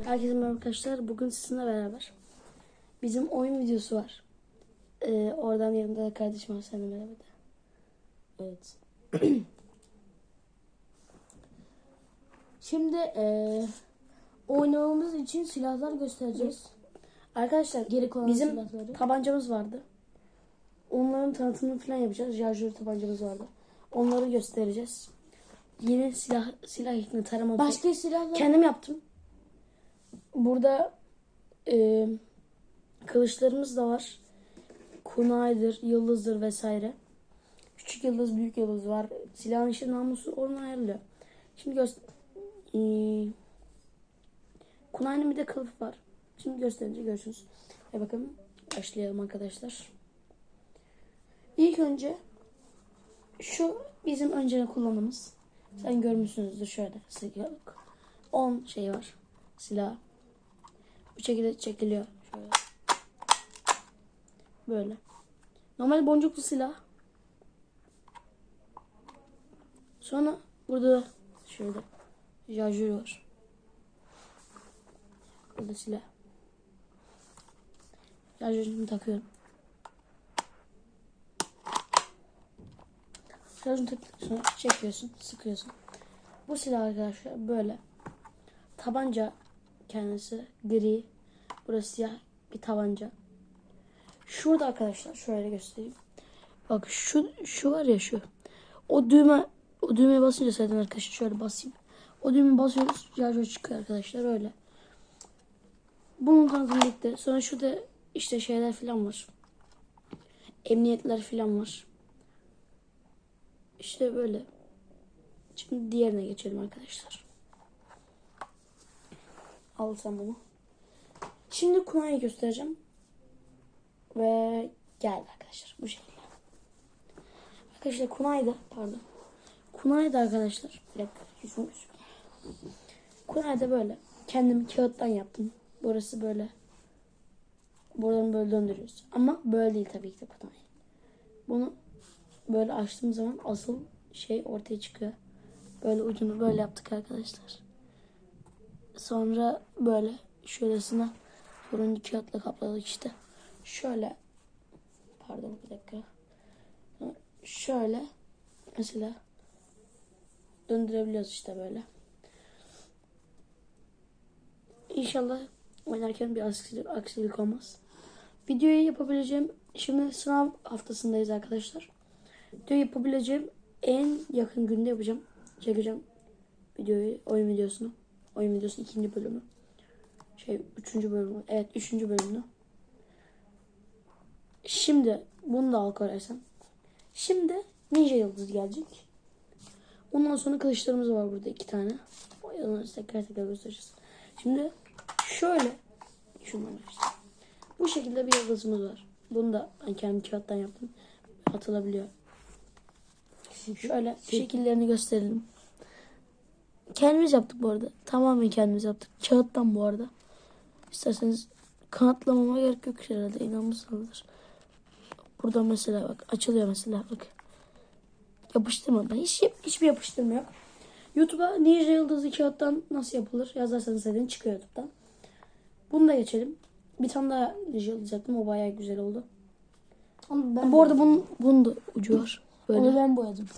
Herkese merhaba arkadaşlar. Bugün sizinle beraber bizim oyun videosu var. Ee, oradan yanımda da kardeşim var. Sen de merhaba de. Evet. Şimdi eee oynamamız için silahlar göstereceğiz. Arkadaşlar Geri kalan bizim silahları. tabancamız vardı. Onların tanıtımını falan yapacağız. Şarjör tabancamız vardı. Onları göstereceğiz. Yeni silah silah ekini tarama. Başka silahlar. Kendim yaptım. Burada e, kılıçlarımız da var. Kunaydır, yıldızdır vesaire. Küçük yıldız, büyük yıldız var. Silahın işte namusu oradan ayrılıyor. Şimdi göster... E, kunayın bir de kılıf var. Şimdi gösterince görürsünüz. Hadi bakalım başlayalım arkadaşlar. İlk önce şu bizim önceden kullandığımız. Sen görmüşsünüzdür şöyle silahlık. 10 şey var. Silah. Bu şekilde çekiliyor. Şöyle. Böyle. Normal boncuklu silah. Sonra burada şöyle şarjör var. Burada silah. Şarjörünü takıyorum. Şarjını taktıktan çekiyorsun, sıkıyorsun. Bu silah arkadaşlar böyle. Tabanca kendisi gri. Burası siyah bir tabanca. Şurada arkadaşlar şöyle göstereyim. Bak şu şu var ya şu. O düğme o düğmeye basınca zaten arkadaşlar şöyle basayım. O düğmeye basıyoruz. Şarjör çıkıyor arkadaşlar öyle. Bunun tanıtımı bitti. Sonra şurada işte şeyler falan var. Emniyetler falan var. İşte böyle. Şimdi diğerine geçelim arkadaşlar. Al sen bunu. Şimdi kunayı göstereceğim. Ve geldi arkadaşlar bu şekilde. Arkadaşlar kunayda pardon. Kunayda arkadaşlar. Bir dakika. yüzüm. Kunayda böyle. Kendim kağıttan yaptım. Burası böyle. Buradan böyle döndürüyoruz. Ama böyle değil tabii ki de kunay. Bunu böyle açtığım zaman asıl şey ortaya çıkıyor. Böyle ucunu böyle yaptık arkadaşlar. Sonra böyle şöylesine turuncu kağıtla kapladık işte. Şöyle pardon bir dakika. Şöyle mesela döndürebiliyoruz işte böyle. İnşallah oynarken bir aksilik, aksilik olmaz. Videoyu yapabileceğim şimdi sınav haftasındayız arkadaşlar. Video yapabileceğim en yakın günde yapacağım. Çekeceğim videoyu, oyun videosunu. Oyun videosu ikinci bölümü. Şey üçüncü bölümü. Evet üçüncü bölümünü. Şimdi bunu da al koyarsan. Şimdi ninja yıldız gelecek. Ondan sonra kılıçlarımız var burada iki tane. Onları tekrar tekrar göstereceğiz. Şimdi şöyle şunları işte. Bu şekilde bir yıldızımız var. Bunu da ben kendim kağıttan yaptım. Atılabiliyor. Şöyle şekillerini gösterelim. Kendimiz yaptık bu arada. Tamamen kendimiz yaptık. Kağıttan bu arada. İsterseniz kanatlamama gerek yok herhalde. İnanmışsınızdır. Burada mesela bak açılıyor mesela bak. Yapıştırma. Ben hiç, hiçbir yapıştırma yok. YouTube'a Ninja Yıldızı kağıttan nasıl yapılır yazarsanız zaten çıkıyor YouTube'dan. Bunu da geçelim. Bir tane daha Ninja Yıldız yaptım. O bayağı güzel oldu. Onu ben, Bu arada bunun, bunun da ucu var. Böyle. onu ben boyadım.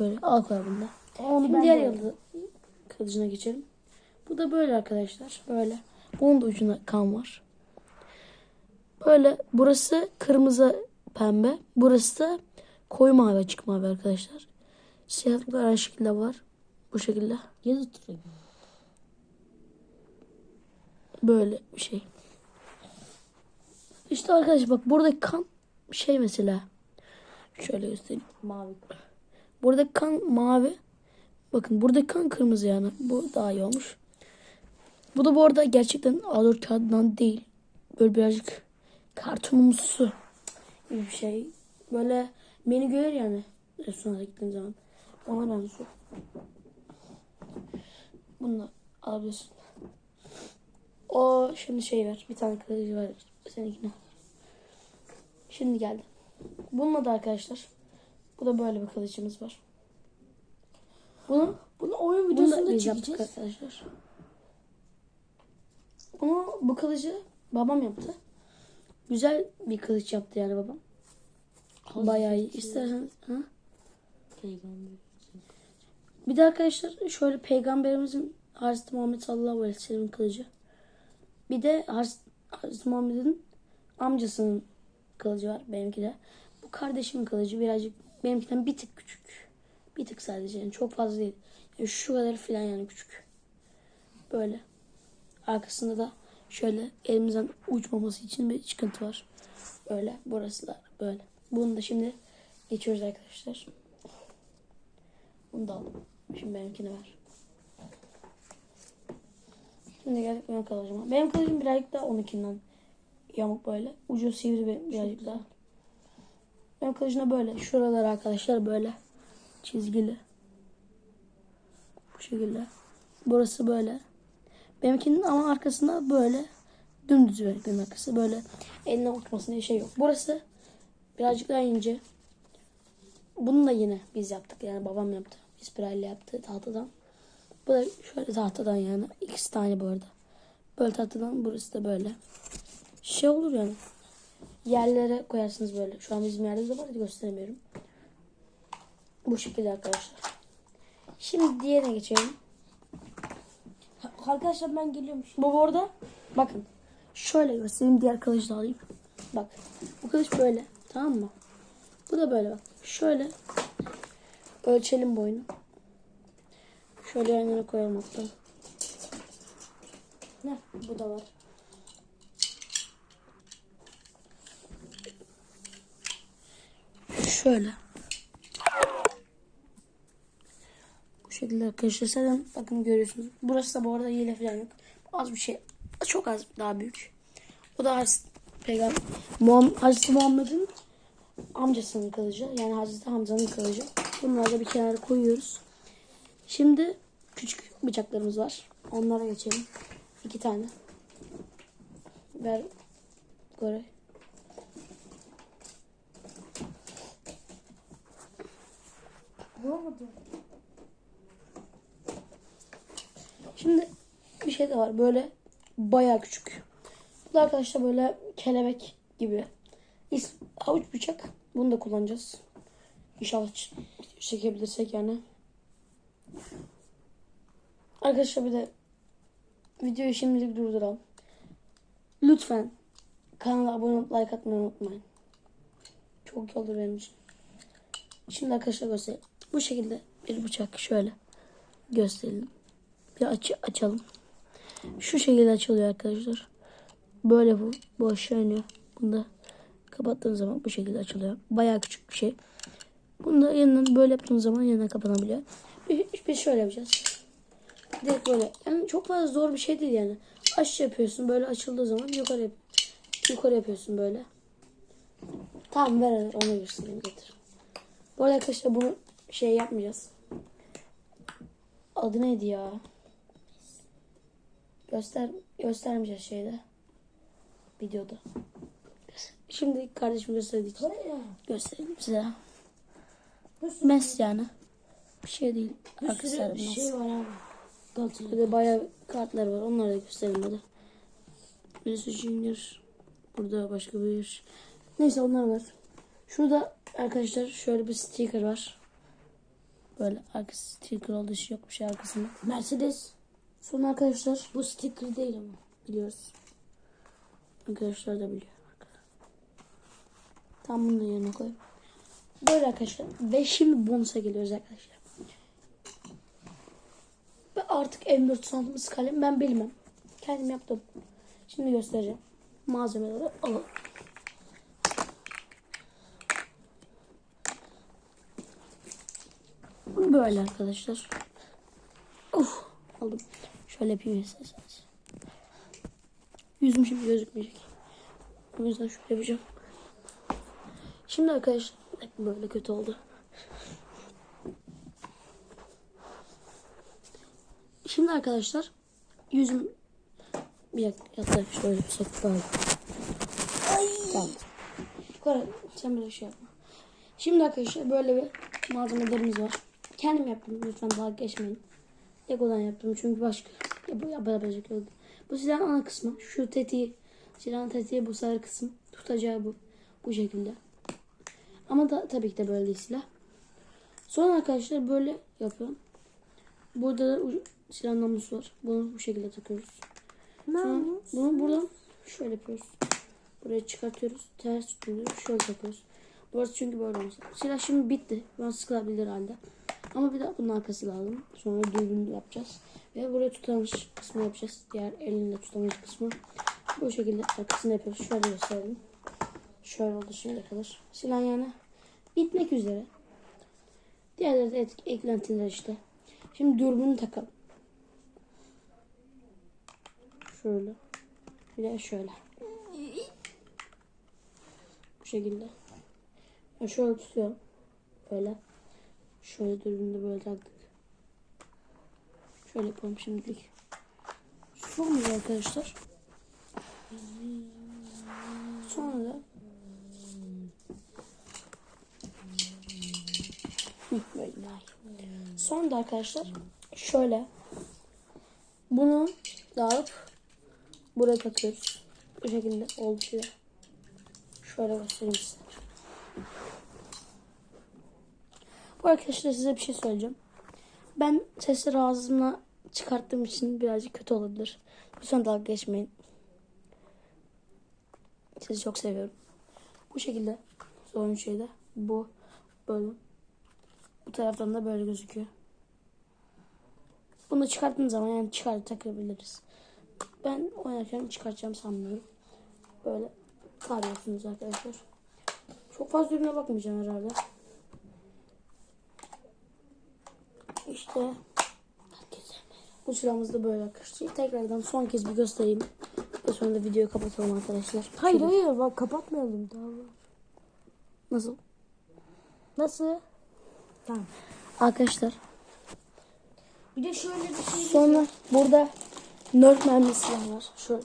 Böyle al koy bunda. Onu Şimdi diğer yıldız kılıcına geçelim. Bu da böyle arkadaşlar. Böyle. Bunun da ucuna kan var. Böyle burası kırmızı pembe. Burası da koyu mavi açık mavi arkadaşlar. Siyahlıklar aynı şekilde var. Bu şekilde. Yazı tutuyor. Böyle bir şey. İşte arkadaşlar bak buradaki kan şey mesela. Şöyle göstereyim. Mavi. Buradaki kan mavi. Bakın buradaki kan kırmızı yani. Bu daha iyi olmuş. Bu da bu arada gerçekten A4 kağıdından değil. Böyle birazcık kartonumsu gibi bir şey. Böyle beni görür yani restorana gittiğim zaman. Ona benziyor. Bunu da alabilirsin. O şimdi şey ver. Bir tane kılıcı var. Seninkine. Şimdi geldi. Bununla da arkadaşlar. Bu da böyle bir kılıcımız var. Bunu, bunu oyun da Biz yaptık çekeceğiz. arkadaşlar. Ama bu kılıcı babam yaptı. Güzel bir kılıç yaptı yani babam. Bayağı iyi. İstersen ha? Peygamber. Bir de arkadaşlar şöyle peygamberimizin Hazreti Muhammed sallallahu aleyhi ve sellem'in kılıcı. Bir de Haz- Hazreti Muhammed'in amcasının kılıcı var benimki de. Bu kardeşimin kılıcı birazcık benimkinden bir tık küçük. Bir tık sadece yani çok fazla değil. Yani şu kadar falan yani küçük. Böyle. Arkasında da şöyle elimizden uçmaması için bir çıkıntı var. Böyle. Burası da böyle. Bunu da şimdi geçiyoruz arkadaşlar. Bunu da aldım. Şimdi benimkini ver. Şimdi geldik benim kılıcıma. Benim kılıcım birazcık daha onunkinden yamuk böyle. Ucu sivri bir, birazcık daha. Benim kılıcımda böyle. Şuralar arkadaşlar böyle. Çizgili. Bu şekilde. Burası böyle. Benimkinin ama arkasında böyle dümdüz benimkinin arkası. Böyle eline uçmasın diye şey yok. Burası birazcık daha ince. Bunu da yine biz yaptık yani babam yaptı. İspiralle yaptı tahtadan. Bu da şöyle tahtadan yani. İkisi tane bu arada. Böyle tahtadan burası da böyle. Şey olur yani. Yerlere koyarsınız böyle. Şu an bizim yerde de var gösteremiyorum. Bu şekilde arkadaşlar. Şimdi diğerine geçelim. Arkadaşlar ben geliyorum. Bu bu arada bakın. Şöyle göstereyim diğer kılıcı da alayım. Bak. Bu kılıç böyle. Tamam mı? Bu da böyle bak. Şöyle ölçelim boyunu. Şöyle yan yana koyalım hatta. Ne? Bu da var. Şöyle. Bu şekilde arkadaşlar zaten bakın görüyorsunuz. Burası da bu arada hile falan yok. Az bir şey. Çok az daha büyük. O da Hazreti Peygamber Muhammed, Hazreti Muhammed'in amcasının kılıcı. Yani Hazreti Hamza'nın kılıcı. Bunları da bir kenara koyuyoruz. Şimdi küçük bıçaklarımız var. Onlara geçelim. İki tane. Ver Koray. Şimdi bir şey de var böyle bayağı küçük. Bu da arkadaşlar böyle kelebek gibi. İs- Havuç bıçak. Bunu da kullanacağız. İnşallah çekebilirsek yani. Arkadaşlar bir de videoyu şimdilik durduralım. Lütfen kanala abone olup like atmayı unutmayın. Çok iyi olur benim için. Şimdi arkadaşlar göstereyim. Bu şekilde bir bıçak şöyle gösterelim. Bir aç açalım. Şu şekilde açılıyor arkadaşlar. Böyle bu. Bu aşağı iniyor. Bunu da kapattığınız zaman bu şekilde açılıyor. Bayağı küçük bir şey. Bunu da yanından böyle yaptığınız zaman yanına kapanabiliyor. Biz, şöyle yapacağız. Direkt böyle. Yani çok fazla zor bir şey değil yani. Aç yapıyorsun. Böyle açıldığı zaman yukarı yap yukarı yapıyorsun böyle. Tamam ver onu göstereyim getir. Bu arada arkadaşlar bunu şey yapmayacağız. Adı neydi ya? Göster göstermeyeceğiz şeyde. Videoda. Şimdi kardeşim Oraya. göstereyim size. Bir Mes yani. Bir şey değil. bir Arkadaşlar mes. şey var abi. Bir de bayağı kartlar var. Onları da göstereyim hadi. Birisi Junior. Burada başka bir. Neyse onlar var. Şurada arkadaşlar şöyle bir sticker var. Böyle arkası sticker olduğu için yok bir şey arkasında. Mercedes. Sonra arkadaşlar Bu sticker değil ama. biliyoruz. Arkadaşlar da biliyor. Tam bunu yerine koy. Böyle arkadaşlar. Ve şimdi bonusa geliyoruz arkadaşlar. Ve artık M4 sandığımız kalem ben bilmem. Kendim yaptım. Şimdi göstereceğim. Malzemeleri alalım. Böyle arkadaşlar. Uf, aldım. Şöyle yapayım isterseniz. Yüzüm şimdi gözükmeyecek. O yüzden şöyle yapacağım. Şimdi arkadaşlar böyle kötü oldu. Şimdi arkadaşlar yüzüm bir hatta şöyle bir böyle. Tamam. Yukarı sen böyle şey yapma. Şimdi arkadaşlar böyle bir malzemelerimiz var. Kendim yaptım lütfen dalga geçmeyin. Lego'dan yaptım çünkü başka yap yapabilecek yoktu. Bu silahın ana kısmı. Şu tetiği. Silahın tetiği bu sarı kısım. Tutacağı bu. Bu şekilde. Ama da tabii ki de böyle değil silah. Sonra arkadaşlar böyle yapıyorum. Burada da silah namlusu var. Bunu bu şekilde takıyoruz. Sonra bunu buradan şöyle yapıyoruz. Buraya çıkartıyoruz. Ters tutuyoruz. Şöyle yapıyoruz. Burası çünkü böyle olmuş. Silah şimdi bitti. Ben sıkılabilir halde. Ama bir daha bunun arkası lazım. Sonra düğümünü yapacağız. Ve buraya tutamış kısmı yapacağız. Diğer elinde tutamış kısmı. Bu şekilde arkasını yapıyoruz. Şöyle gösterelim. Şöyle oldu şimdi kadar. Silah yani bitmek üzere. Diğerleri de eklentiler işte. Şimdi dürbünü takalım. Şöyle. Bir de şöyle. Bu şekilde. Ben şöyle tutuyorum. Böyle. Şöyle dürbünü böyle taktık. Şöyle yapalım şimdilik. Sonra arkadaşlar. Sonra da. Sonra da arkadaşlar şöyle bunu da alıp buraya takıyoruz. Bu şekilde oldu. Şöyle göstereyim size. Bu arkadaşlar size bir şey söyleyeceğim. Ben sesleri ağzımla çıkarttığım için birazcık kötü olabilir. Lütfen dalga geçmeyin. Sizi çok seviyorum. Bu şekilde son şeyde bu böyle. Bu taraftan da böyle gözüküyor. Bunu çıkarttığın zaman yani çıkar takabiliriz. Ben oynarken çıkartacağım sanmıyorum. Böyle tarıyorsunuz arkadaşlar. Çok fazla ürüne bakmayacağım herhalde. İşte bu silahımız da böyle arkadaşlar. Tekrardan son kez bir göstereyim. Ve sonra da videoyu kapatalım arkadaşlar. Hayır Şöyle. hayır bak kapatmayalım daha. var. Nasıl? Nasıl? Tamam. Arkadaşlar Bir de şöyle bir şey. Sonra burada Nerf mermi silah var. Şöyle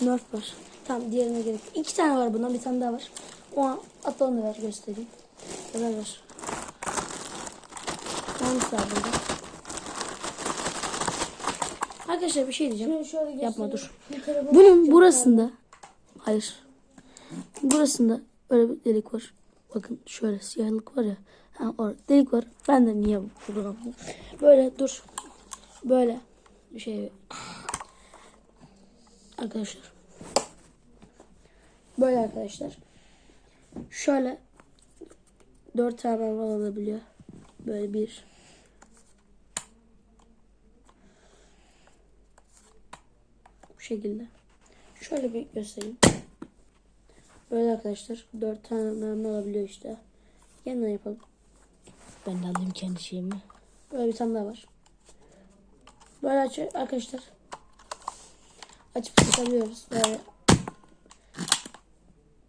Nerf var. Tamam diğerine gerek. İki tane var bundan bir tane daha var. O hatta onu ver göstereyim. Ver ver. Hangisi var burada? Arkadaşlar bir şey diyeceğim. Yapma, dur. Bunun burasında hayır. Burasında böyle bir delik var. Bakın şöyle siyahlık var ya. Ha, orada delik var. Ben de niye burada Böyle dur. Böyle bir şey. Arkadaşlar. Böyle arkadaşlar. Şöyle dört tane alabiliyor. Böyle bir. Şekilde. Şöyle bir göstereyim. Böyle arkadaşlar. Dört tane mermi alabiliyor işte. Yeniden yapalım. Ben de alayım kendi şeyimi. Böyle bir tane daha var. Böyle aç arkadaşlar. Açıp sıkabiliyoruz. Böyle.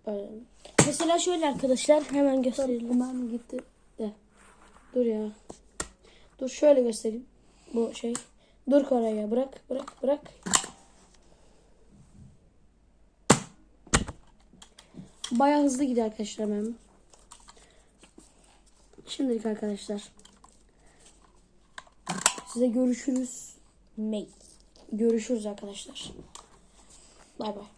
Böyle. Mesela şöyle arkadaşlar hemen gösterelim. Kumam gitti. De. Dur ya. Dur şöyle göstereyim. Bu şey. Dur Koray'a bırak bırak bırak. Bayağı hızlı gidiyor arkadaşlar benim. Şimdilik arkadaşlar. Size görüşürüz. Mate. Görüşürüz arkadaşlar. Bay bay.